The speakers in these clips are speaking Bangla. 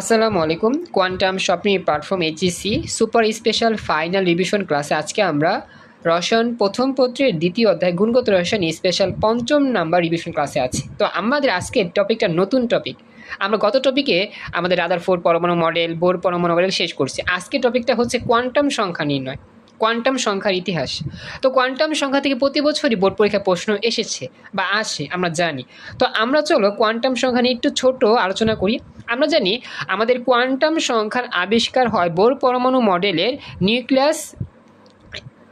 আসসালামু আলাইকুম। Quantum shopping platform HSC super special final revision ক্লাসে আজকে আমরা রসায়ন প্রথম পত্রের দ্বিতীয় অধ্যায় গুণগত রসায়ন স্পেশাল পঞ্চম নাম্বার রিভিশন ক্লাসে আছি। তো আমাদের আজকের টপিকটা নতুন টপিক। আমরা গত টপিকে আমাদের রাদার ফোর পরমাণু মডেল, বোর পরমাণু মডেল শেষ করছি। আজকে টপিকটা হচ্ছে কোয়ান্টাম সংখ্যা নির্ণয়। কোয়ান্টাম সংখ্যার ইতিহাস। তো কোয়ান্টাম সংখ্যা থেকে প্রতি বছরই বোর্ড পরীক্ষা প্রশ্ন এসেছে বা আসে, আমরা জানি। তো আমরা চলো কোয়ান্টাম সংখ্যা নিয়ে একটু ছোট আলোচনা করি। আমরা জানি আমাদের কোয়ান্টাম সংখ্যার আবিষ্কার হয় বোর পরমাণু মডেলের নিউক্লিয়াস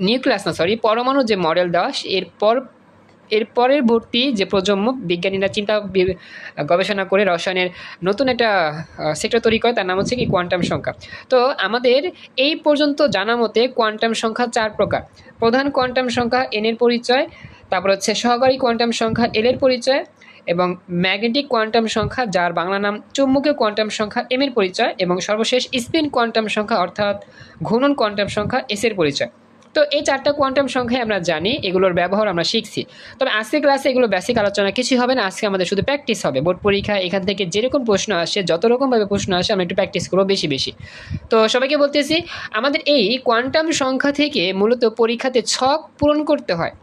নিউক্লিয়াস না সরি পরমাণু যে মডেল দেওয়া এরপর এর পরবর্তী যে প্রজন্ম, বিজ্ঞানীরা চিন্তা গবেষণা করে রসায়নের নতুন একটা সেক্টর তৈরি করে, তার নাম হচ্ছে কি কোয়ান্টাম সংখ্যা। তো আমাদের এই পর্যন্ত জানা মতে কোয়ান্টাম সংখ্যা চার প্রকার। প্রধান কোয়ান্টাম সংখ্যা এন এর পরিচয়, তারপর হচ্ছে সহকারী কোয়ান্টাম সংখ্যা এল এর পরিচয়, এবং ম্যাগনেটিক কোয়ান্টাম সংখ্যা, যার বাংলা নাম চুম্বকীয় কোয়ান্টাম সংখ্যা এম এর পরিচয়, এবং সর্বশেষ স্পিন কোয়ান্টাম সংখ্যা, অর্থাৎ ঘূর্ণন কোয়ান্টাম সংখ্যা এস এর পরিচয়। তো এই চারটা কোয়ান্টাম সংখ্যায় আমরা জানি, এগুলোর ব্যবহার আমরা শিখছি। তবে আজকে ক্লাসে এগুলো বেসিক আলোচনা কিছুই হবে না, আজকে আমাদের শুধু প্র্যাকটিস হবে। বোর্ড পরীক্ষা, এখান থেকে যেরকম প্রশ্ন আসে, যত রকমভাবে প্রশ্ন আসে, আমরা একটু প্র্যাকটিস করব বেশি বেশি। তো সবাইকে বলতেছি, আমাদের এই কোয়ান্টাম সংখ্যা থেকে মূলত পরীক্ষাতে ছক পূরণ করতে হয়।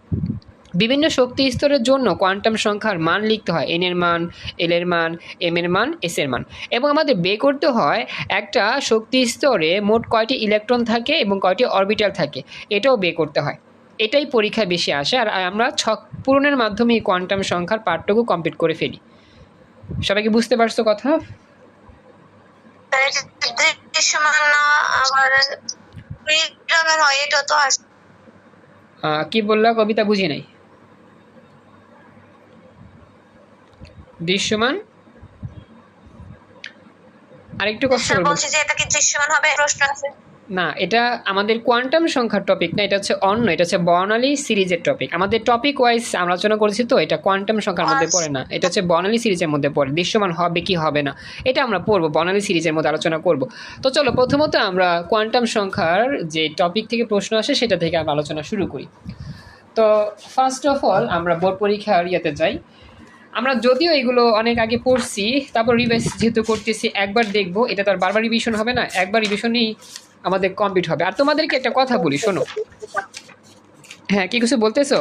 বিভিন্ন শক্তি স্তরের জন্য কোয়ান্টাম সংখ্যার মান লিখতে হয়। এন এর মান এল এর মান এম এর মান এস এর মান। এবং আমাদের বে করতে হয় একটা শক্তি স্তরে মোট কয়টি ইলেকট্রন থাকে এবং কয়টি অরবিটাল থাকে, এটাও বে করতে হয়। এটাই পরীক্ষায় বেশি আসে আর আমরা ছক পূরণের মাধ্যমে এই কোয়ান্টাম সংখ্যার পাঠটুকু কমপ্লিট করে ফেলি। সবাইকে বুঝতে পারছ কথা? কি বললা? কবিতা বুঝি নাই? দৃশ্যমান? আরেকটু কষ্ট বলছি যে এটা কি দৃশ্যমান হবে? প্রশ্ন আছে। না এটা আমাদের কোয়ান্টাম সংখ্যার টপিক না এটা হচ্ছে অন্য এটা হচ্ছে বর্ণালী সিরিজের টপিক আমাদের টপিক ওয়াইজ আমরা আলোচনা করেছি তো এটা কোয়ান্টাম সংখ্যার মধ্যে পড়ে না এটা হচ্ছে বর্ণালী সিরিজের মধ্যে পড়ে দৃশ্যমান হবে কি হবে না এটা আমরা পড়ব বর্ণালী সিরিজের মধ্যে আলোচনা করব। তো চলো প্রথমত আমরা কোয়ান্টাম সংখ্যার যে টপিক থেকে প্রশ্ন আসে সেটা থেকে আমরা আলোচনা শুরু করি। তো ফার্স্ট অফ অল আমরা বোর্ড পরীক্ষার ইয়েতে যাই। আমরা যদিও এগুলো অনেক আগে পড়ছি তারপর রিভাইস যেহেতু করতেছি একবার দেখব। এটা তো আর বারবার রিভিশন হবে না একবার রিভিশনই আমাদের কমপ্লিট হবে। আর তোমাদেরকে একটা কথা বলি শোনো। হ্যাঁ কি কিছু বলতেছো?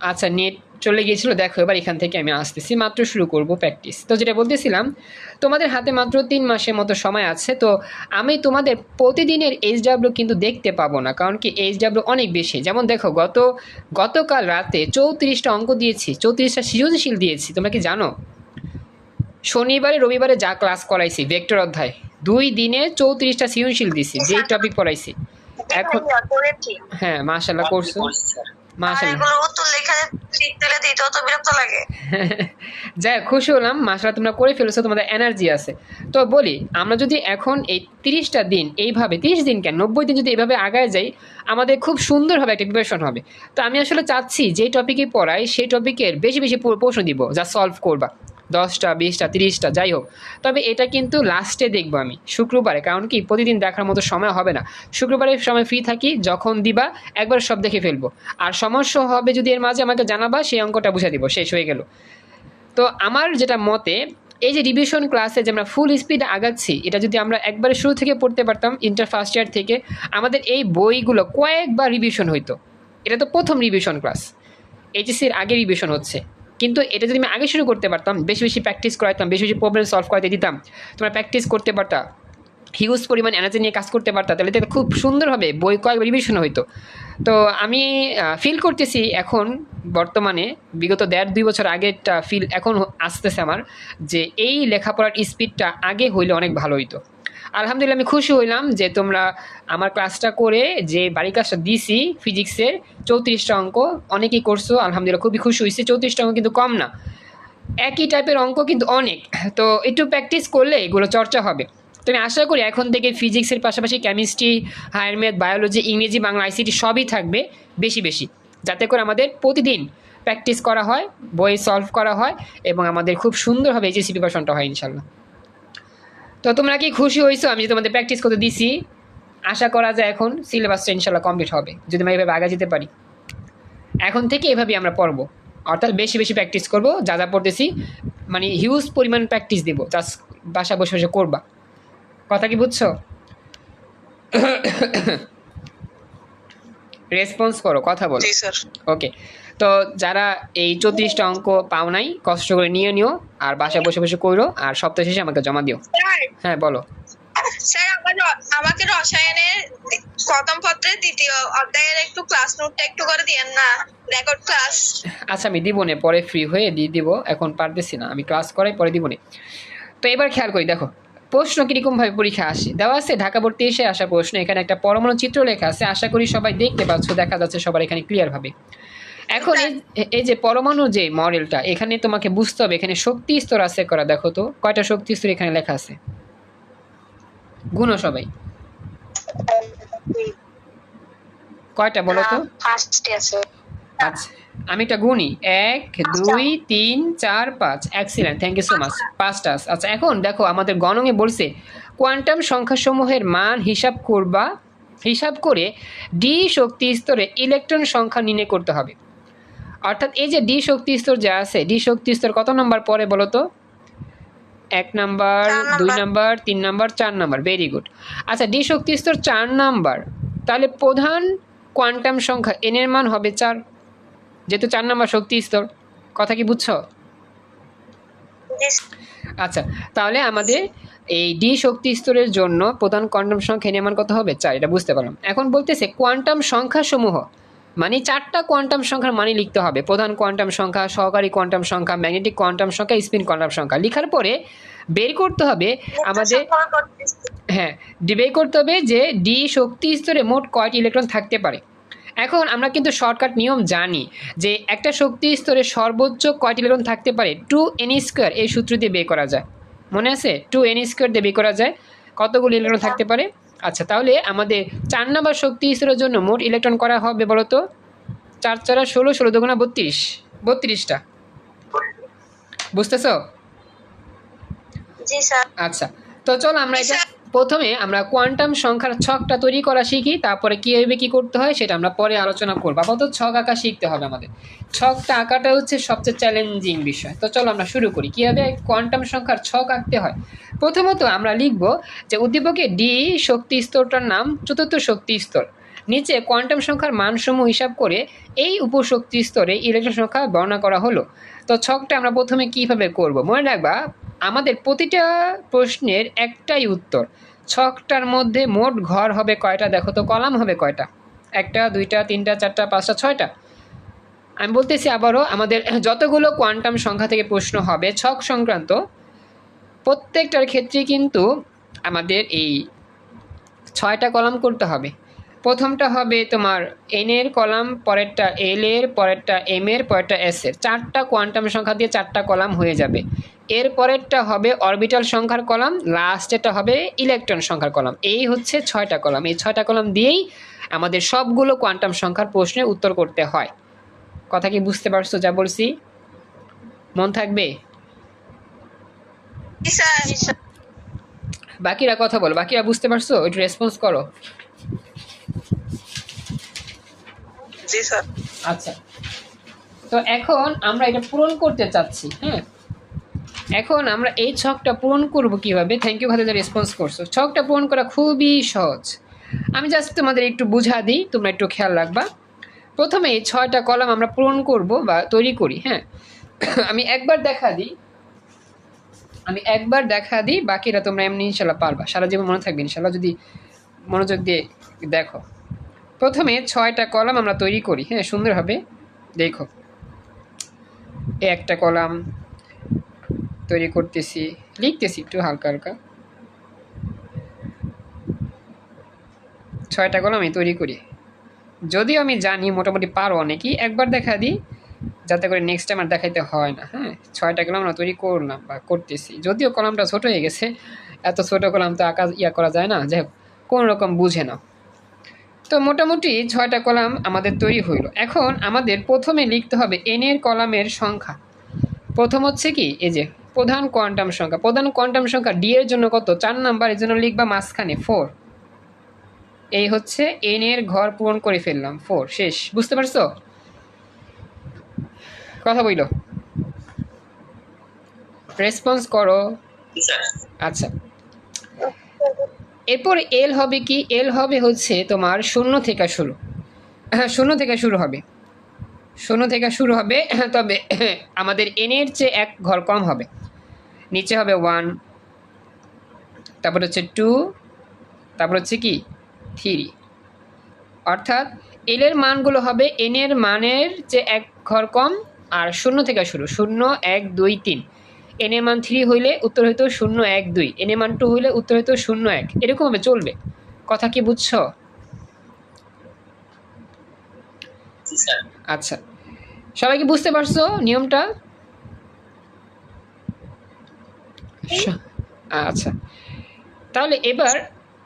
আচ্ছা নেট চলে গিয়েছিল দেখো এবার এখান থেকে আমি আসতেছি মাত্র শুরু করব প্র্যাকটিস তো যেটা বলতেছিলাম তোমাদের হাতে মাত্র তিন মাসের মতো সময় আছে তো আমি তোমাদের প্রতিদিনের এইচ ডাব্লিউ কিন্তু দেখতে পাবো না কারণ কি এইচ ডাব্লিউ অনেক বেশি। যেমন দেখো গত গতকাল রাতে চৌত্রিশটা অঙ্ক দিয়েছি চৌত্রিশটা সৃজনশীল দিয়েছি তোমরা কি জানো? শনিবারে রবিবারে যা ক্লাস করাইছি ভেক্টর অধ্যায় দুই দিনে চৌত্রিশটা সৃজনশীল দিছি যেই টপিক পড়াইছি। এখন হ্যাঁ মাশাল্লাহ করছ। উত্তর লেখা বিরক্ত লাগে। যাই খুশি হলাম। মাসালা তোমরা করে ফেলেছো তোমাদের এনার্জি আছে। তো বলি আমরা যদি এখন এই তিরিশটা দিন এইভাবে তিরিশ দিন কেন? নব্বই দিন যদি এইভাবে আগায় যাই আমাদের খুব সুন্দরভাবে একটা প্রিপারেশন হবে। তো আমি আসলে চাচ্ছি যে টপিকে পড়াই সেই টপিকের বেশি বেশি প্রশ্ন দিব যা সলভ করবা। দশটা, বিশটা, তিরিশটা, যাই হোক। তবে এটা কিন্তু লাস্টে দেখব আমি, শুক্রবারে। কারণ কি? প্রতিদিন দেখার মতো সময় হবে না। শুক্রবারে সময় ফ্রি থাকি, যখন দিবা, একবার সব দেখে ফেলব। আর সমস্যা হবে যদি এর মাঝে আমাকে জানাবা, সেই অঙ্কটা বুঝে দিব, শেষ হয়ে গেল। তো আমার যেটা মতে, এই যে রিভিশন ক্লাসে যে আমরা ফুল স্পিডে আগাচ্ছি, এটা যদি আমরা একবারে শুরু থেকে পড়তে পারতাম ইন্টার ফার্স্ট ইয়ার থেকে, আমাদের এই বইগুলো কয়েকবার রিভিশন হইতো। এটা তো প্রথম রিভিশন ক্লাস এইচএসির আগে রিভিশন হচ্ছে। কিন্তু এটা যদি আমি আগে শুরু করতে পারতাম, বেশি বেশি প্র্যাকটিস করাইতাম, বেশি বেশি প্রবলেম সলভ করাতে দিতাম, তোমরা প্র্যাকটিস করতে পারতা হিউজ পরিমাণ এনার্জি নিয়ে কাজ করতে পারতা, তাহলে তো খুব সুন্দরভাবে বই কয়েকবার রিভিশন হইতো। তো আমি ফিল করতেছি এখন, বর্তমানে, বিগত দেড় দুই বছর আগেরটা ফিল এখন আসতেছে আমার, যে এই লেখাপড়ার স্পিডটা আগে হইলে অনেক ভালো হইতো। আলহামদুলিল্লাহ আমি খুশি হইলাম যে তোমরা আমার ক্লাসটা করে যে বাড়ি কাজটা দিছি, ফিজিক্সের চৌত্রিশটা অঙ্ক, অনেকেই করছ, আলহামদুলিল্লাহ খুবই খুশি হয়েছে চৌত্রিশটা অঙ্ক কিন্তু কম না। একই টাইপের অঙ্ক কিন্তু অনেক। তো একটু প্র্যাকটিস করলে এগুলো চর্চা হবে। তো আমি আশা করি এখন থেকে ফিজিক্সের পাশাপাশি কেমিস্ট্রি হায়ার ম্যাথ বায়োলজি ইংরেজি, বাংলা আইসিটি সবই থাকবে বেশি বেশি। যাতে করে আমাদের প্রতিদিন প্র্যাকটিস করা হয়, বই সলভ করা হয় এবং আমাদের খুব সুন্দরভাবে এইচএসি প্রিপারেশনটা হয় ইনশাল্লাহ। তো তোমরা কি খুশি হয়েছো আমি যে তোমাদের প্র্যাকটিস করতে দিছি আশা করা যায় এখন সিলেবাসটা ইনশাল্লাহ কমপ্লিট হবে যদি আমরা এভাবে আগা যেতে পারি। এখন থেকে এভাবেই আমরা পড়ব। অর্থাৎ বেশি বেশি প্র্যাকটিস করব যা যা পড়তেছি মানে হিউজ পরিমাণ প্র্যাকটিস দিব জাস্ট বাসা বসে বসে করবা। কথা কি বুঝছ? রেসপন্স করো কথা বলো। ওকে তো যারা এই চৌত্রিশটা অঙ্ক পাও নাই কষ্ট করে নিয়ে নিও আর বাসায় বসে বসে করো আর সপ্তাহ শেষে আমাকে জমা দিও। হ্যাঁ বলো। স্যার আমাকে রসায়নের প্রথম পত্রের দ্বিতীয় অধ্যায়ের একটু ক্লাস নোটটা একটু করে দিয়েন না। রেকর্ড ক্লাস আচ্ছা আমি দিব নে পরে ফ্রি হয়ে দিয়ে দিব এখন পারতেছি না। আমি ক্লাস করাই পরে দিব নে। তো এবার খেয়াল করি দেখো প্রশ্ন কীরকমভাবে পরীক্ষা আসে? দেওয়া আছে ঢাকা ভর্তি এসে আসা প্রশ্ন এখানে একটা পরমাণু চিত্র লেখা আছে। আশা করি সবাই দেখতে পাচ্ছ দেখা যাচ্ছে সবার এখানে ক্লিয়ারভাবে এখন এই যে পরমাণু যে মডেলটা এখানে তোমাকে বুঝতে হবে এখানে শক্তি স্তর আছে করা দেখো তো। কয়টা শক্তি স্তর এখানে লেখা আছে? গুণ সবাই। কয়টা বলো তো? আচ্ছা আমি একটা গুণি এক দুই তিন চার পাঁচ। Excellent thank you so much পাঁচটা আচ্ছা এখন দেখো আমাদের গণঙে বলছে কোয়ান্টাম সংখ্যাসমূহের মান হিসাব করবা। হিসাব করে ডি শক্তি স্তরে ইলেকট্রন সংখ্যা নির্ণয় করতে হবে। অর্থাৎ এই যে ডি শক্তি স্তর যা আছে ডি শক্তি স্তর কত নম্বর পরে বলো তো? এক নাম্বার দুই নাম্বার তিন নাম্বার চার নাম্বার ভেরি গুড আচ্ছা ডি শক্তি স্তর চার নাম্বার তাহলে প্রধান কোয়ান্টাম সংখ্যা এন এর মান হবে চার যেহেতু চার নাম্বার শক্তি স্তর কথা কি বুঝছ? আচ্ছা তাহলে আমাদের এই ডি শক্তি স্তরের জন্য প্রধান কোয়ান্টাম সংখ্যা এন এর মান কত হবে? চার এটা বুঝতে পারলাম। এখন বলতেছে কোয়ান্টাম সংখ্যা সমূহ মানে চারটা কোয়ান্টাম সংখ্যার মানে লিখতে হবে। প্রধান কোয়ান্টাম সংখ্যা সহকারী কোয়ান্টাম সংখ্যা ম্যাগনেটিক কোয়ান্টাম সংখ্যা স্পিন কোয়ান্টাম সংখ্যা। লেখার পরে বের করতে হবে আমাদের হ্যাঁ ডিবে করতে হবে যে ডি শক্তি স্তরে মোট কয়টি ইলেকট্রন থাকতে পারে। এখন আমরা কিন্তু শর্টকাট নিয়ম জানি যে একটা শক্তি স্তরে সর্বোচ্চ কয়টি ইলেকট্রন থাকতে পারে। টু এন স্কোয়ার এই সূত্র দিয়ে বের করা যায়। মনে আছে? টু এন স্কোয়ার দিয়ে বের করা যায়। কতগুলো ইলেকট্রন থাকতে পারে? আচ্ছা তাহলে আমাদের চার নম্বর শক্তি স্তরের জন্য মোট ইলেকট্রন করা হবে বলতো? চার চারা ষোলো ষোলো দুগুণা বত্রিশ। বত্রিশটা। বুঝতেছ? আচ্ছা তো চল আমরা এটা প্রথমে আমরা কোয়ান্টাম সংখ্যার ছকটা তৈরি করা শিখি, তারপরে কীভাবে কী করতে হয় সেটা আমরা পরে আলোচনা করব। আপাতত ছক আঁকা শিখতে হবে আমাদের। ছকটা আঁকাটা হচ্ছে সবচেয়ে চ্যালেঞ্জিং বিষয়। তো চলো আমরা শুরু করি। কীভাবে কোয়ান্টাম সংখ্যার ছক আঁকতে হয়? প্রথমত আমরা লিখব যে উদ্দীপকে ডি শক্তি স্তরটার নাম চতুর্থ শক্তি স্তর। নিচে কোয়ান্টাম সংখ্যার মানসমূহ হিসাব করে এই উপশক্তি স্তরে ইলেকট্রন সংখ্যা বর্ণনা করা হলো। তো ছকটা আমরা প্রথমে কীভাবে করব? মনে রাখবা, আমাদের প্রতিটা প্রশ্নের একটাই উত্তর। ছকটার মধ্যে মোট ঘর হবে কয়টা? দেখো তো, কলাম হবে কয়টা? একটা, দুইটা, তিনটা, চারটা, পাঁচটা, ছয়টা। আমি বলতেছি আবারও, আমাদের যতগুলো কোয়ান্টাম সংখ্যা থেকে প্রশ্ন হবে ছক সংক্রান্ত, প্রত্যেকটার ক্ষেত্রে কিন্তু আমাদের এই ছয়টা কলাম করতে হবে। প্রথমটা হবে তোমার এন এর কলাম পরেরটা এল এর পরেরটা এম এর পরেরটা এস এর। চারটা কোয়ান্টাম সংখ্যা দিয়ে চারটা কলাম হয়ে যাবে। এর পরেরটা হবে অরবিটাল সংখ্যার কলাম লাস্টেরটা হবে ইলেকট্রন সংখ্যার কলাম। এই হচ্ছে ছয়টা কলাম। এই ছয়টা কলাম দিয়েই আমাদের সবগুলো কোয়ান্টাম সংখ্যার প্রশ্নের উত্তর করতে হয়। কথা কি বুঝতে পারছ যা বলছি? মন থাকবে? বাকিরা কথা বলো। বাকিরা বুঝতে পারছ? একটু রেসপন্স করো। জি, স্যার। আচ্ছা। তো এখন আমরা এটা পূরণ করতে চাচ্ছি হ্যাঁ? এখন আমরা এই ছকটা পূরণ করব কীভাবে? থ্যাংক ইউ খাদিজা রেসপন্স করছ। ছকটা পূরণ করা খুবই সহজ। আমি জাস্ট তোমাদের একটু বুঝা দিই, তোমরা একটু খেয়াল রাখবা। প্রথমে এই ছয়টা কলাম আমরা পূরণ করব বা তৈরি করি হ্যাঁ? আমি একবার দেখা দিই। আমি একবার দেখা দিই বাকিরা তোমরা এমনি ইনশাল্লাহ পারবা। সারা জীবন মনে থাকবে ইনশাল্লাহ, যদি মনোযোগ দিয়ে দেখো। প্রথমে ছয়টা কলাম আমরা তৈরি করি। হ্যাঁ সুন্দরভাবে দেখো। একটা কলাম তৈরি করতেছি। লিখতেছি একটু হালকা হালকা। ছয়টা কলাম আমি তৈরি করি। যদিও আমি জানি মোটামুটি পারো অনেকেই, একবার দেখা দিই, যাতে করে নেক্সট টাইম আর দেখাইতে হয় না। হ্যাঁ ছয়টা কলাম আমরা তৈরি করলাম বা করতেছি। যদিও কলামটা ছোট হয়ে গেছে, এত ছোট কলাম তো আঁকা ইয়া করা যায় না। যাই হোক, কোনো রকম বুঝে নাও। তো মোটামুটি ছয়টা কলাম আমাদের তৈরি হইল। এখন আমাদের প্রথমে লিখতে হবে এন এর কলামের সংখ্যা। প্রথম হচ্ছে কি? এই যে প্রধান কোয়ান্টাম সংখ্যা। প্রধান কোয়ান্টাম সংখ্যা ডি এর জন্য কত? চার নাম্বার এর জন্য লিখবা মাঝখানে ফোর এই হচ্ছে এন এর ঘর পূরণ করে ফেললাম ফোর শেষ। বুঝতে পারছ? কথা বইল? রেসপন্স করো। আচ্ছা। এরপর এল হবে কি? এল হবে হচ্ছে তোমার শূন্য থেকে শুরু। হ্যাঁ শূন্য থেকে শুরু হবে। শূন্য থেকে শুরু হবে, তবে আমাদের এনের চেয়ে এক ঘর কম হবে। নিচে হবে ওয়ান তারপর হচ্ছে টু তারপর হচ্ছে কি? থ্রি অর্থাৎ এলের মানগুলো হবে এনের মানের যে এক ঘর কম আর শূন্য থেকে শুরু। শূন্য, এক, দুই, তিন। এন এর মান থ্রি হইলে উত্তর হইতো শূন্য এক দুই এন এর মান টু হইলে উত্তর হইতো শূন্য এক। এরকমভাবে চলবে। কথা কি বুঝছ? আচ্ছা। সবাই কি বুঝতে পারছ নিয়মটা? আচ্ছা। তাহলে এবার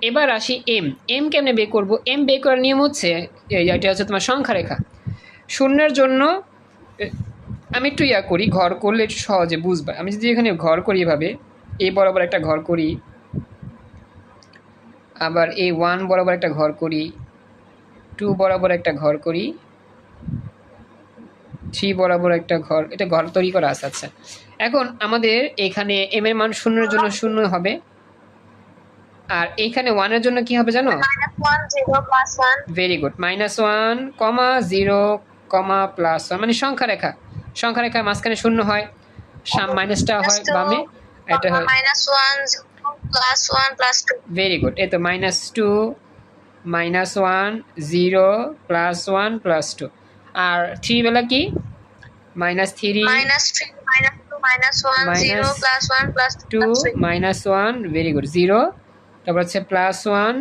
এবার আসি এম। এম কেমনে বের করব? এম বের করার নিয়ম হচ্ছে এটা হচ্ছে তোমার সংখ্যা রেখা শূন্যের জন্য এ, আমি একটু ইয়া করি ঘর করলে একটু সহজে বুঝবা। আমি যদি এখানে ঘর করি এভাবে এই বরাবর একটা ঘর করি আবার এই ওয়ান বরাবর একটা ঘর করি টু বরাবর একটা ঘর করি থ্রি বরাবর একটা ঘর এটা ঘর তৈরি করা আছে আচ্ছা। এখন আমাদের এখানে এম এর মান শূন্যের জন্য শূন্য হবে। আর এইখানে ওয়ানের জন্য কি হবে জানো? Very good minus one comma zero comma plus one মানে সংখ্যা রেখা সংখ্যা রেখার মাঝখানে শূন্য হয় সাম মাইনাসটা হয় বামে এটা হয় minus one plus one plus two very good এই তো minus two minus one zero plus one plus two আর থ্রি বেলা কি? Minus three minus three minus two minus one zero plus one plus two minus one very good zero তারপর হচ্ছে plus one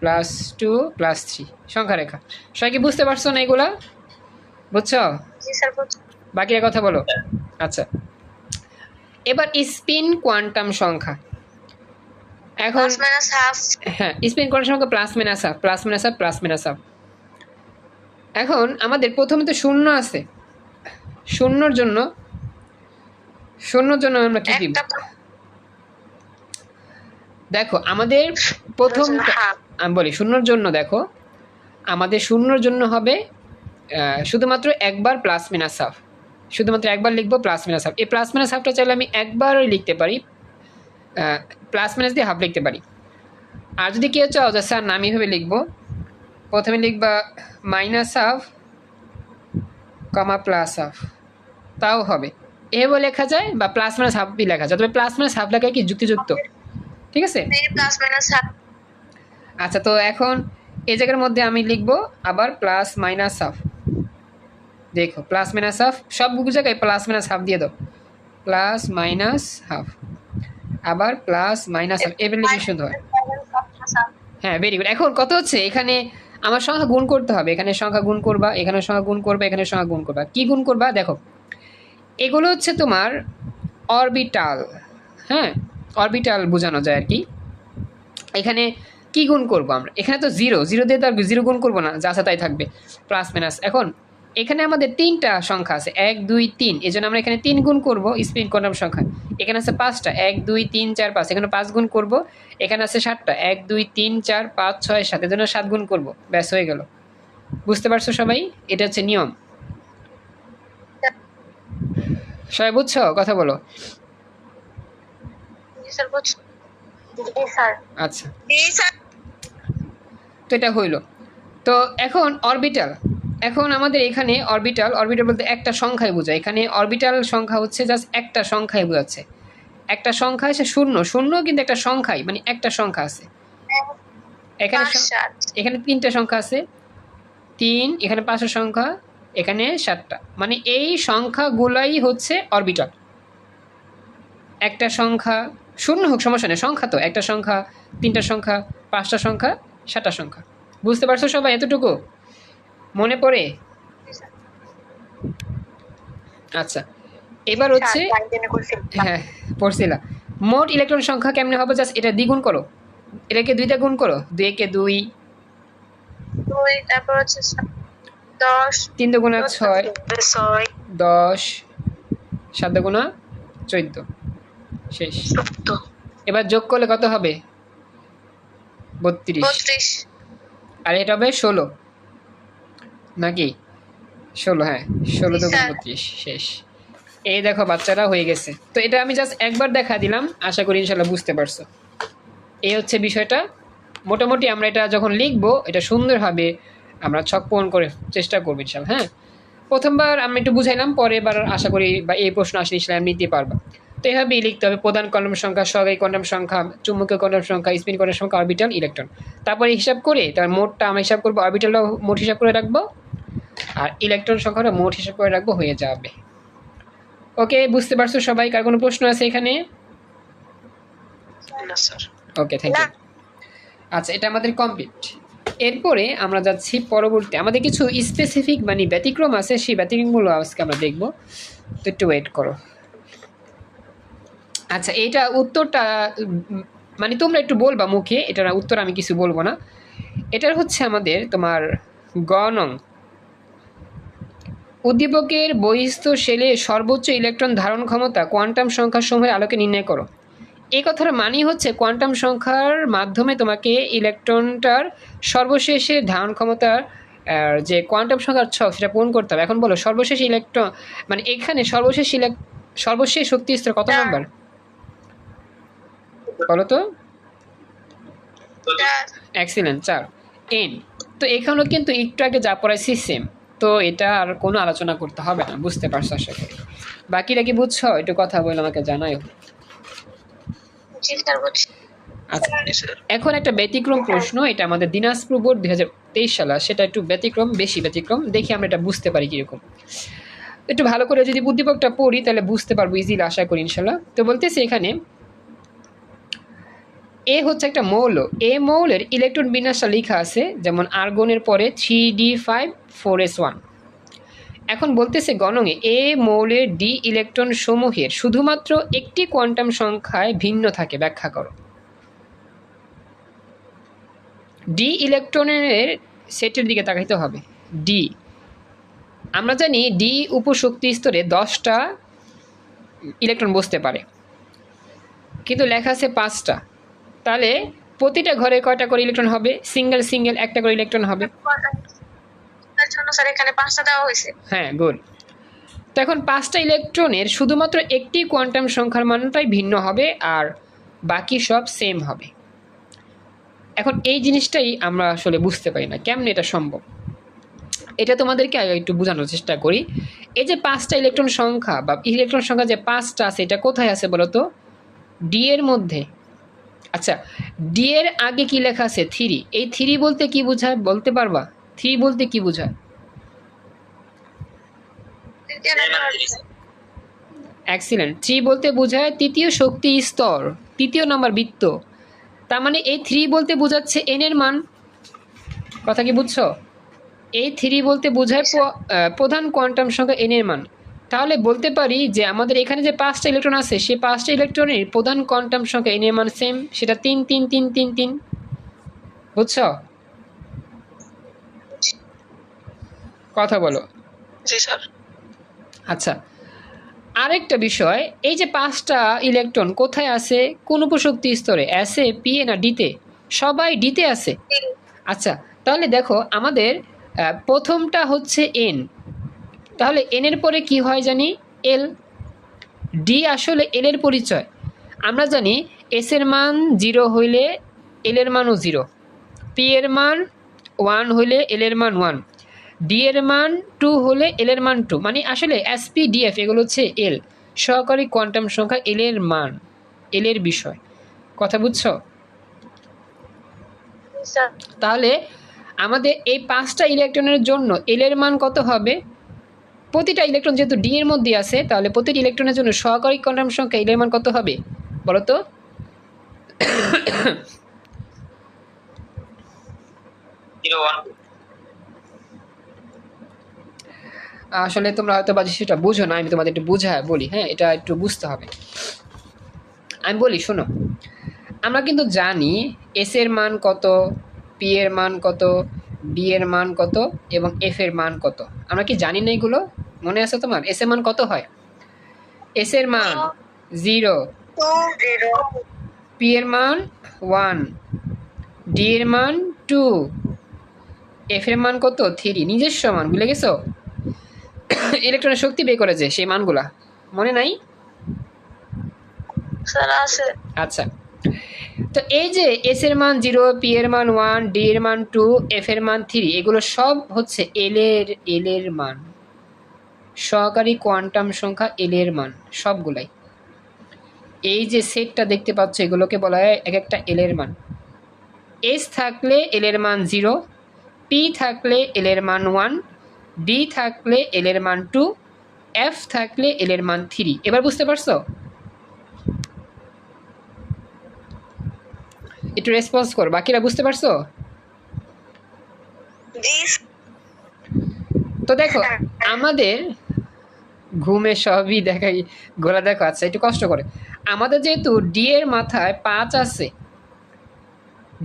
plus two plus three সংখ্যা রেখা সবাই কি বুঝতে পারছ না এগুলা? বুঝছ? জি স্যার বাকিরা কথা বলো। আচ্ছা। এবার স্পিন কোয়ান্টাম সংখ্যা। এখন প্লাস মাইনাস হাফ হ্যাঁ স্পিন কোয়ান্টাম সংখ্যা plus minus half plus minus half plus minus half এখন আমাদের প্রথমে তো শূন্য আছে। শূন্যর জন্য শূন্যর জন্য আমরা কি দিব? দেখো আমাদের প্রথম আমি বলি শূন্যর জন্য দেখো। আমাদের শূন্যর জন্য হবে শুধুমাত্র একবার প্লাস মাইনাস হাফ শুধুমাত্র একবার লিখব প্লাস মাইনাস হাফ এই প্লাস মাইনাস হাফটা চাইলে আমি একবারই লিখতে পারি প্লাস মাইনাস দিয়ে হাফ লিখতে পারি। আর যদি কেউ চাও যে স্যার না আমি এভাবে লিখব। প্রথমে লিখবা minus half comma plus half তাও হবে। এভাবে লেখা যায় বা প্লাস মাইনাস হাফ লেখা যায়। তবে প্লাস মাইনাস হাফ লেখা কি যুক্তিযুক্ত? ঠিক আছে? প্লাস মাইনাস হাফ আচ্ছা তো এখন এই জায়গার মধ্যে আমি লিখব আবার প্লাস মাইনাস হাফ দেখো প্লাস মাইনাস হাফ সব জায়গায় প্লাস মাইনাস হাফ দিয়ে দাও। প্লাস মাইনাস হাফ আবার প্লাস মাইনাস হাফ এবার সুন্দর হয় হ্যাঁ ভেরি গুড এখন কত হচ্ছে? এখানে আমার সংখ্যা গুণ করতে হবে। এখানে সংখ্যা গুণ করবা, এখানে সংখ্যা গুণ করবা, এখানে সংখ্যা গুণ করবা। কি গুণ করবা? দেখো, এগুলো হচ্ছে তোমার অরবিটাল হ্যাঁ অরবিটাল বোঝানো যায় আর কি। এখানে কি গুণ করব আমরা? এখানে তো জিরো জিরো দিয়ে তো আর জিরো গুণ করব না, যা আছে তাই থাকবে। প্লাস মাইনাস এখন এখানে আমাদের তিনটা সংখ্যা আছে এক দুই তিন। এই জন্য আমরা এখানে তিন গুণ করব স্পিন কোয়ান্টাম সংখ্যা। এখানে আছে পাঁচটা এক দুই তিন চার পাঁচ। এখানে পাঁচ গুণ করব এখানে আছে সাতটা। এক দুই তিন চার পাঁচ ছয় সাত। এজন্য সাত গুণ করব। ব্যাস হয়ে গেল। বুঝতে পারছ সবাই? এটা হচ্ছে নিয়ম। সবাই বুঝছ? কথা বলো। আচ্ছা। তো এটা হইল। তো এখন অরবিটাল এখন আমাদের এখানে অরবিটাল অরবিটাল বলতে একটা সংখ্যায় বোঝায়। এখানে অরবিটাল সংখ্যা হচ্ছে জাস্ট একটা সংখ্যায় বোঝাচ্ছে। একটা সংখ্যা আছে শূন্য। শূন্য কিন্তু একটা সংখ্যাই মানে একটা সংখ্যা আছে। এখানে এখানে তিনটা সংখ্যা আছে। তিন এখানে পাঁচটা সংখ্যা এখানে সাতটা। মানে এই সংখ্যাগুলাই হচ্ছে অরবিটাল একটা সংখ্যা শূন্য হোক সমস্যা নেই সংখ্যা তো। একটা সংখ্যা তিনটা সংখ্যা পাঁচটা সংখ্যা সাতটা সংখ্যা। বুঝতে পারছ সবাই এতটুকু? মনে পড়ে? আচ্ছা এবার হচ্ছে হ্যাঁ পড়ছিলা মোট ইলেকট্রন সংখ্যা কেমনে হবে? জাস্ট এটা দ্বিগুণ করো। এটাকে দুইটা গুণ করো। দুই একে দুই। দুই তারপর হচ্ছে দশ। তিন দুগুণা ছয়। ছয়। দশ। সাত দুগুণা চোদ্দ। শেষ। এবার যোগ করলে কত হবে? বত্রিশ। বত্রিশ। আর এটা হবে ষোলো। নাকি? ষোলো হ্যাঁ ষোলো স্যার। বত্রিশ শেষ। এই দেখো বাচ্চারা হয়ে গেছে। তো এটা আমি জাস্ট একবার দেখা দিলাম আশা করি ইনশাল্লাহ বুঝতে পারছ। এই হচ্ছে বিষয়টা। মোটামুটি আমরা এটা যখন লিখব এটা সুন্দরভাবে আমরা ছক পূরণ করে চেষ্টা করব ইনশাল্লাহ হ্যাঁ? প্রথমবার আমি একটু বুঝাইলাম পরে এবার আশা করি বা এই প্রশ্ন আসলে ইনশাল্লাহ নিতে পারবা। তো এভাবেই লিখতে হবে প্রধান কলম সংখ্যা সহকারী কন্ডম সংখ্যা চুম্বকীয় কন্ডম সংখ্যা স্পিন কন্ডম সংখ্যা অরবিটাল ইলেকট্রন তারপরে হিসাব করে তার মোটটা আমরা হিসাব করব অরবিটালটা মোট হিসাব করে রাখব। আর ইলেকট্রন সংখ্যাটা মোট হিসাব করে রাখব হয়ে যাবে। ওকে বুঝতে পারছ সবাই? কার কোনো প্রশ্ন আছে এখানে? ওকে থ্যাংক ইউ আচ্ছা এটা আমাদের কমপ্লিট এরপরে আমরা যাচ্ছি পরবর্তী। আমাদের কিছু স্পেসিফিক মানে ব্যতিক্রম আছে সেই ব্যতিক্রমগুলো আজকে আমরা দেখব। তো একটু ওয়েট করো। আচ্ছা এটা উত্তরটা মানে তোমরা একটু বলবা মুখে এটার উত্তর আমি কিছু বলব না। এটার হচ্ছে আমাদের তোমার গণং। উদ্দীপকের বহিস্থ সেলে সর্বোচ্চ ইলেকট্রন ধারণ ক্ষমতা কোয়ান্টাম সংখ্যা সমূহের আলোকে নির্ণয় করো। এই কথার মানে হচ্ছে কোয়ান্টাম সংখ্যার মাধ্যমে তোমাকে ইলেকট্রনটার সর্বশেষে ধারণ ক্ষমতার যে কোয়ান্টাম সংখ্যার ছক সেটা পূরণ করতে হবে। এখন বলো সর্বশেষ ইলেকট্রন মানে এখানে সর্বশেষ ইলেক সর্বশেষ শক্তি স্তর কত। নাম্বার? বলো তো। এক্সিলেন্ট চার। এন তো এখানেও কিন্তু একটু আগে যা পড়াইছি সেম তো এটা আর কোনো আলোচনা করতে হবে না বুঝতে পারছ আশা করি। বাকিরা কি বুঝছ? একটু কথা বলে আমাকে জানাই আচ্ছা এখন একটা ব্যতিক্রম প্রশ্ন এটা আমাদের দিনাজপুর বোর্ড দুই হাজার তেইশ সালে সেটা একটু ব্যতিক্রম বেশি ব্যতিক্রম দেখি আমরা এটা বুঝতে পারি কীরকম। একটু ভালো করে যদি বুদ্ধিপকটা পড়ি তাহলে বুঝতে পারব ইজিলি আশা করি ইনশাল্লাহ। তো বলতেছি এখানে এ হচ্ছে একটা মৌল। এ মৌলের ইলেকট্রন বিন্যাসটা লেখা আছে, যেমন আর্গনের পরে three d five four s one এখন বলতেছে গণঙে এ মৌলের ডি ইলেকট্রন সমূহের শুধুমাত্র একটি কোয়ান্টাম সংখ্যায় ভিন্ন থাকে, ব্যাখ্যা করো। ডি ইলেকট্রনের সেটের দিকে তাকাইতে হবে। ডি আমরা জানি ডি উপশক্তি স্তরে দশটা ইলেকট্রন বসতে পারে। কিন্তু লেখা আছে পাঁচটা। তাহলে প্রতিটা ঘরে কয়টা করে ইলেকট্রন হবে? সিঙ্গেল সিঙ্গেল একটা করে ইলেকট্রন হবে। হ্যাঁ গুড তো এখন পাঁচটা ইলেকট্রনের শুধুমাত্র একটি কোয়ান্টাম সংখ্যার মানটাই ভিন্ন হবে আর বাকি সব সেম হবে। এখন এই জিনিসটাই আমরা আসলে বুঝতে পারি না কেমন এটা সম্ভব? এটা তোমাদেরকে আগে একটু বোঝানোর চেষ্টা করি। এই যে পাঁচটা ইলেকট্রন সংখ্যা বা ইলেকট্রন সংখ্যা যে পাঁচটা আছে এটা কোথায় আছে বলো তো ডি এর মধ্যে। আচ্ছা ডি এর আগে কি লেখা আছে? থ্রি এই থ্রি বলতে কি বোঝায়? বলতে পারবা? থ্রি বলতে কি বোঝায়? এক্সিলেন্ট থ্রি বলতে বোঝায় তৃতীয় শক্তি স্তর তৃতীয় নম্বর বৃত্ত। তার মানে এই থ্রি বলতে বোঝাচ্ছে এন এর মান। কথা কি বুঝছ? এই থ্রি বলতে বোঝায় প্রধান কোয়ান্টাম সংখ্যা এন এর মান। তাহলে বলতে পারি যে আমাদের এখানে যে পাঁচটা ইলেকট্রন আছে সেই পাঁচটা ইলেকট্রনের প্রধান কোয়ান্টাম সংখ্যা এন এর মান সেম সেটা তিন তিন তিন তিন তিন। বুঝছ? কথা বলো। জি স্যার। আচ্ছা আরেকটা বিষয় এই যে পাঁচটা ইলেকট্রন কোথায় আছে? কোন উপশক্তি স্তরে? এসে পি এ না ডিতে সবাই ডিতে আছে? আচ্ছা তাহলে দেখো আমাদের প্রথমটা হচ্ছে এন তাহলে এন এর পরে কি হয় জানি? এল ডি আসলে এল এর পরিচয়। আমরা জানি এস এর মান জিরো হইলে এল এর মানও জিরো পি এর মান ওয়ান হইলে এল এর মান ওয়ান ডি এর মান টু হলে এল এর মান টু মানে আসলে এসপি ডিএফ এগুলো হচ্ছে এল সহকারী কোয়ান্টাম সংখ্যা এল এর মান এল এর বিষয়। কথা বুঝছ? তাহলে আমাদের এই পাঁচটা ইলেকট্রনের জন্য এল এর মান কত হবে? প্রতিটা ইলেকট্রন যেহেতু ডি এর মধ্যে আছে তাহলে প্রতিটি ইলেকট্রনের জন্য সহকারী কোয়ান্টাম সংখ্যা এর মান কত হবে? বলো তো আসলে তোমরা হয়তো বা সেটা বুঝো না আমি তোমাদের একটু বুঝায় বলি হ্যাঁ এটা একটু বুঝতে হবে। আমি বলি শোনো আমরা কিন্তু জানি এস এর মান কত পি এর মান কত ডি এর মান কত এবং এফ এর মান কত। আমরা কি জানি না এগুলো? মনে আছে তোমার? এস এর মান কত হয়? এস এর মান জিরো পি এর মান ওয়ান ডি এর মান টু এফ এর মান কত? থ্রি নিজস্ব মান ভুলে গেছো? ইলেকট্রনের শক্তি বের করেছে সেই মানগুলা। মনে নাই? আচ্ছা। তো এই যে এস এর মান জিরো পি এর মান ওয়ান ডি এর মান টু এফ এর মান থ্রি এগুলো সব হচ্ছে এল এর এল এর মান। সহকারী কোয়ান্টাম সংখ্যা এল এর মান সবগুলাই। এই যে সেটটা দেখতে পাচ্ছ এগুলোকে বলা হয় এক একটা এল এর মান। এস থাকলে এল এর মান জিরো পি থাকলে এল এর মান ওয়ান ডি থাকলে এল এর মান টু এফ থাকলে এল এর মান থ্রি এবার বুঝতে পারছ? একটু রেসপন্স কর বাকিরা বুঝতে পারছ? তো দেখো আমাদের ঘুমে সবই দেখাই গোলা দেখো আচ্ছা একটু কষ্ট করে। আমাদের যেহেতু ডি এর মাথায় পাঁচ আছে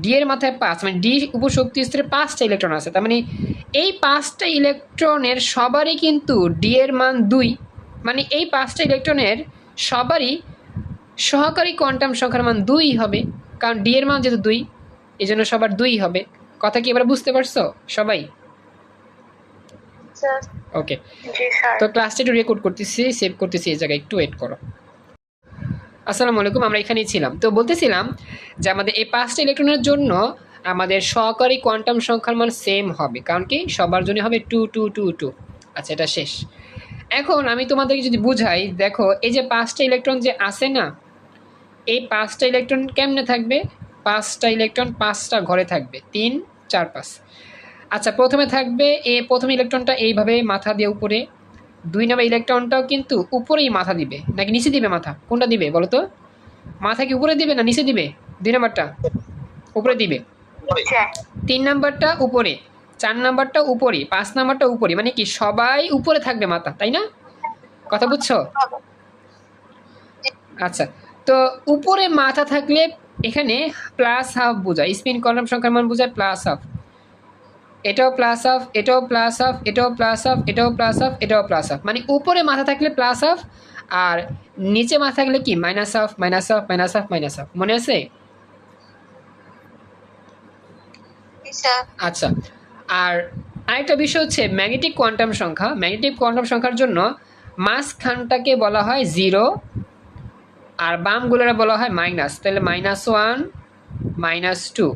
ডি এর মাথায় পাঁচ মানে ডি উপশক্তি স্তরে পাঁচটা ইলেকট্রন আছে, তার মানে এই পাঁচটা ইলেকট্রনের সবারই কিন্তু ডি এর মান দুই মানে এই পাঁচটা ইলেকট্রনের সবারই সহকারী কোয়ান্টাম সংখ্যার মান দুই হবে, কারণ ডি এর মান যেহেতু দুই এই জন্য সবার দুই হবে। কথা কি এবার বুঝতে পারছ সবাই? স্যার ওকে জি স্যার। তো ক্লাসটা একটু রেকর্ড করতেছি সেভ করতেছি এই জায়গায় একটু ওয়েট করো। আসসালামু আলাইকুম আমরা এখানেই ছিলাম। তো বলতেছিলাম যে আমাদের এই পাঁচটা ইলেকট্রনের জন্য আমাদের সহকারী কোয়ান্টাম সংখ্যার মান সেম হবে। কারণ কি? সবার জন্য হবে টু টু টু টু আচ্ছা এটা শেষ। এখন আমি তোমাদেরকে যদি বুঝাই দেখো এই যে পাঁচটা ইলেকট্রন যে আছে না এই পাঁচটা ইলেকট্রন কেমনে থাকবে? পাঁচটা ইলেকট্রন পাঁচটা ঘরে থাকবে। তিন চার পাঁচ। আচ্ছা প্রথমে থাকবে এ প্রথম ইলেকট্রনটা এইভাবে মাথা দিয়ে উপরে। দুই নম্বর ইলেকট্রনটাও কিন্তু উপরেই মাথা দিবে নাকি নিচে দিবে মাথা? কোনটা দিবে বলো তো? মাথা কি উপরে দিবে না নিচে দিবে? দুই নম্বরটা উপরে দিবে। তিন নাম্বারটা উপরে চার নাম্বারটা উপরে পাঁচ নাম্বারটা উপরে মানে কি সবাই উপরে থাকবে মাথা তাই না? কথা বুঝছ? আচ্ছা তো উপরে মাথা থাকলে এখানে প্লাস হাফ বোঝায় স্পিন কলম সংখ্যার মান বোঝায় প্লাস হাফ এটাও প্লাস অফ এটাও প্লাস অফ এটাও প্লাস অফ এটাও প্লাস অফ এটাও প্লাস অফ মানে উপরে মাথা থাকলে প্লাস অফ আর নিচে মাথা থাকলে কি? Minus half minus half minus half minus half মনে আছে? জি আচ্ছা। আর আরেকটা বিষয় হচ্ছে ম্যাগনেটিক কোয়ান্টাম সংখ্যা। ম্যাগনেটিক কোয়ান্টাম সংখ্যার জন্য মাঝখানটাকে বলা হয় জিরো আর বামগুলোরা বলা হয় মাইনাস তাহলে মাইনাস ওয়ান মাইনাস টু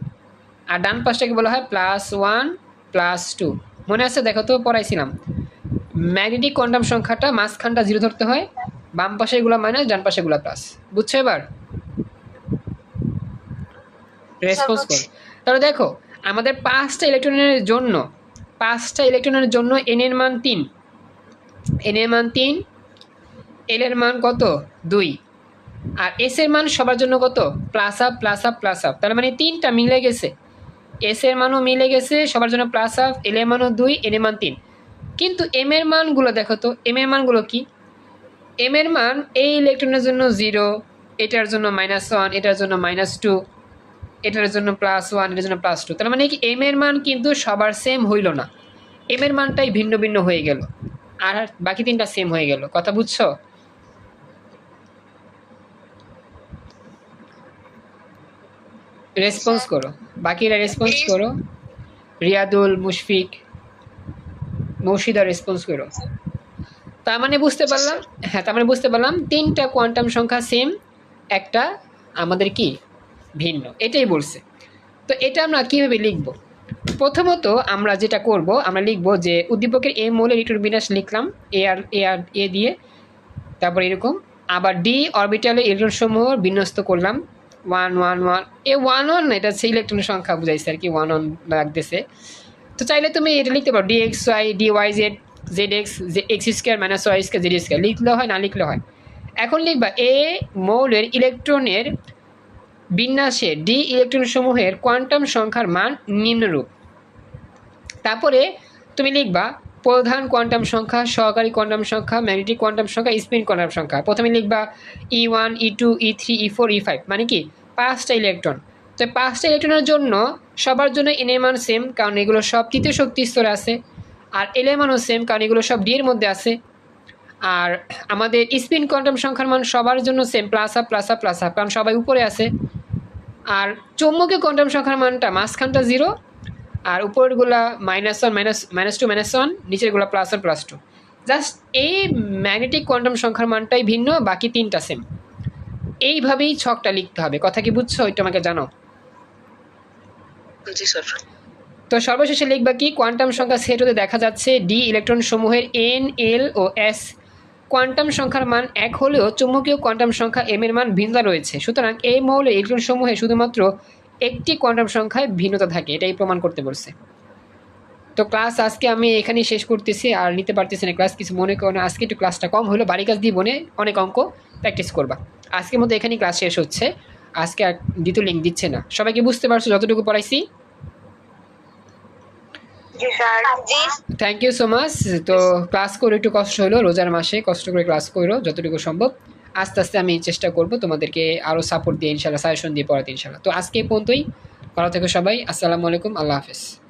আর ডান পাশটাকে বলা হয় প্লাস ওয়ান প্লাস টু মনে আছে? দেখো তো, পড়াইছিলাম। ম্যাগনেটিক কোয়ান্টাম সংখ্যাটা মাঝখানটা জিরো ধরতে হয়, বাম পাশেগুলো মাইনাস ডান পাশেগুলো প্লাস বুঝছ এবার? রেসপন্স করো তাহলে দেখো, আমাদের পাঁচটা ইলেকট্রনের জন্য, পাঁচটা ইলেকট্রনের জন্য এন এর মান তিন। এন এর মান তিন এল এর মান কত? দুই। আর এস এর মান সবার জন্য কত? Plus up plus up plus up তার মানে তিনটা মিলে গেছে। এস এর মানও মিলে গেছে, সবার জন্য প্লাস আপ এল এর মানও দুই এন এর মান তিন। কিন্তু এম এর মানগুলো দেখো তো এম এর মানগুলো কি? এম এর মান এই ইলেকট্রনের জন্য জিরো এটার জন্য মাইনাস ওয়ান এটার জন্য মাইনাস টু এটার জন্য প্লাস ওয়ান এটার জন্য প্লাস টু তার মানে কি এম এর মান কিন্তু সবার সেম হইল না। এম এর মানটাই ভিন্ন ভিন্ন হয়ে গেল। আর বাকি তিনটা সেম হয়ে গেল। কথা বুঝছ? রেসপন্স করো বাকিরা রেসপন্স করো রিয়াদুল মুশফিক মৌসিদা রেসপন্স করো তার মানে বুঝতে পারলাম? হ্যাঁ তার মানে বুঝতে পারলাম তিনটা কোয়ান্টাম সংখ্যা সেম একটা আমাদের কি? ভিন্ন। এটাই বলছে। তো এটা আমরা কীভাবে লিখব? প্রথমত আমরা যেটা করব আমরা লিখব যে উদ্দীপকের এ মৌলের ইলেকট্রন বিন্যাস লিখলাম এ আর এ আর এ দিয়ে তারপর এরকম আবার ডি অরবিটালে ইলেকট্রন সমূহ বিন্যস্ত করলাম ওয়ান ওয়ান ওয়ান। এ ওয়ান ওয়ান এটা হচ্ছে ইলেকট্রনের সংখ্যা বুঝাইছে আর কি, ওয়ান ওয়ান লাগতেছে। তো চাইলে তুমি এটা লিখতে পারো d x y d y z z x x square minus y square z square লিখলে হয়, না লিখলে হয়। এখন লিখবা, এ মৌলের ইলেকট্রনের বিন্যাসে ডি ইলেকট্রন সমূহের কোয়ান্টাম সংখ্যার মান নিম্নরূপ। তারপরে তুমি লিখবা প্রধান কোয়ান্টাম সংখ্যা, সহকারী কোয়ান্টাম সংখ্যা, ম্যাগনেটিক কোয়ান্টাম সংখ্যা, স্পিন কোয়ান্টাম সংখ্যা। প্রথমে লিখবা e one e two e three e four e five মানে কি? পাঁচটা ইলেকট্রন। তো পাঁচটা ইলেকট্রনের জন্য সবার জন্য এন মান সেম কারণ এগুলো সব তৃতীয় শক্তি স্তরে আছে। আর এল মানও সেম কারণ এগুলো সব ডি এর মধ্যে আছে। আর আমাদের স্পিন কোয়ান্টাম সংখ্যার মান সবার জন্য same plus up plus up plus up কারণ সবাই উপরে আছে। আর চৌম্বকীয় কোয়ান্টাম সংখ্যার মানটা মাঝখানটা জিরো আর উপরেরগুলা minus one minus minus two minus one নিচেরগুলো plus one plus two just এই ম্যাগনেটিক কোয়ান্টাম সংখ্যার মানটাই ভিন্ন বাকি তিনটা সেম এইভাবেই ছকটা লিখতে হবে। কথা কি বুঝছ? ওইটা আমাকে জানো জি স্যার। তো সর্বশেষে লিখবা কি? কোয়ান্টাম সংখ্যা সেট হতে দেখা যাচ্ছে ডি ইলেকট্রন সমূহের এন এল ও এস কোয়ান্টাম সংখ্যার মান এক হলেও চুম্বকীয় কোয়ান্টাম সংখ্যা এম এর মান ভিন্ন রয়েছে। সুতরাং এই মৌলের ইলেকট্রন সমূহে শুধুমাত্র একটি কোয়ান্টাম সংখ্যায় ভিন্নতা থাকে এটাই প্রমাণ করতে বলছে। তো ক্লাস আজকে আমি এখানেই শেষ করতেছি আর নিতে পারতেছি না ক্লাস কিছু মনে করো না আজকে একটু ক্লাসটা কম হলো বাড়ি কাজ দিয়ে বনে অনেক অঙ্ক প্র্যাকটিস করবা। আজকের মধ্যে এখানেই ক্লাস শেষ হচ্ছে আজকে আর দ্বিতীয় লিঙ্ক দিচ্ছে না। সবাইকে বুঝতে পারছ যতটুকু পড়াইছি? থ্যাংক ইউ সো মাচ তো ক্লাস করে একটু কষ্ট হলো রোজার মাসে কষ্ট করে ক্লাস করো যতটুকু সম্ভব। আস্তে আস্তে আমি চেষ্টা করব তোমাদেরকে আরও সাপোর্ট দিয়ে, ইনশাল্লাহ সাজেশন দিয়ে পড়াতে, ইনশাল্লাহ। তো আজকে পর্যন্তই। ভালো থেকো সবাই। আসসালামু আলাইকুম। আল্লাহ হাফেজ।